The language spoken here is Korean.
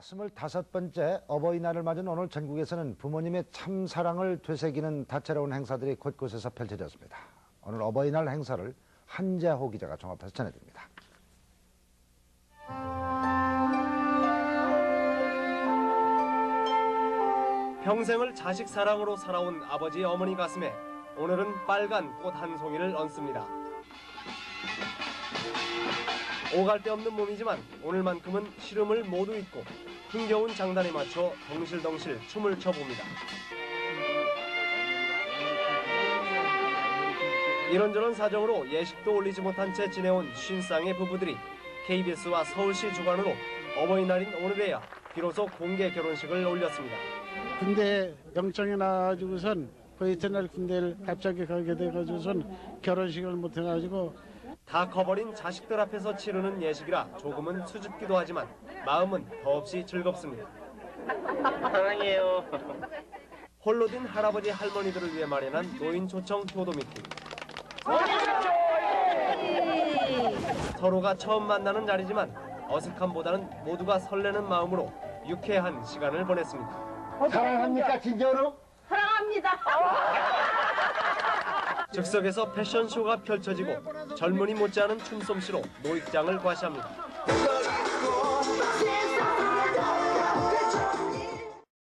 스물다섯 번째 어버이날을 맞은 오늘 전국에서는 부모님의 참 사랑을 되새기는 다채로운 행사들이 곳곳에서 펼쳐졌습니다. 오늘 어버이날 행사를 한재호 기자가 종합해서 전해드립니다. 평생을 자식 사랑으로 살아온 아버지 어머니 가슴에 오늘은 빨간 꽃 한 송이를 얹습니다. 오갈 데 없는 몸이지만 오늘만큼은 시름을 모두 잊고 흥겨운 장단에 맞춰 덩실덩실 춤을 춰봅니다. 이런저런 사정으로 예식도 올리지 못한 채 지내온 쉰쌍의 부부들이 KBS와 서울시 주관으로 어버이날인 오늘에야 비로소 공개 결혼식을 올렸습니다. 군대 영장이 나가지고선 그 이튿날 군대를 갑자기 가게 돼가지고선 결혼식을 못 해가지고 다 커버린 자식들 앞에서 치르는 예식이라 조금은 수줍기도 하지만 마음은 더없이 즐겁습니다. 사랑해요. 홀로 din 할아버지 할머니들을 위해 마련한 노인 초청 효도 미팅. 서로가 처음 만나는 자리지만 어색함보다는 모두가 설레는 마음으로 유쾌한 시간을 보냈습니다. 사랑합니까 진짜로? 즉석에서 패션쇼가 펼쳐지고 젊은이 못지않은 춤솜씨로 노익장을 과시합니다.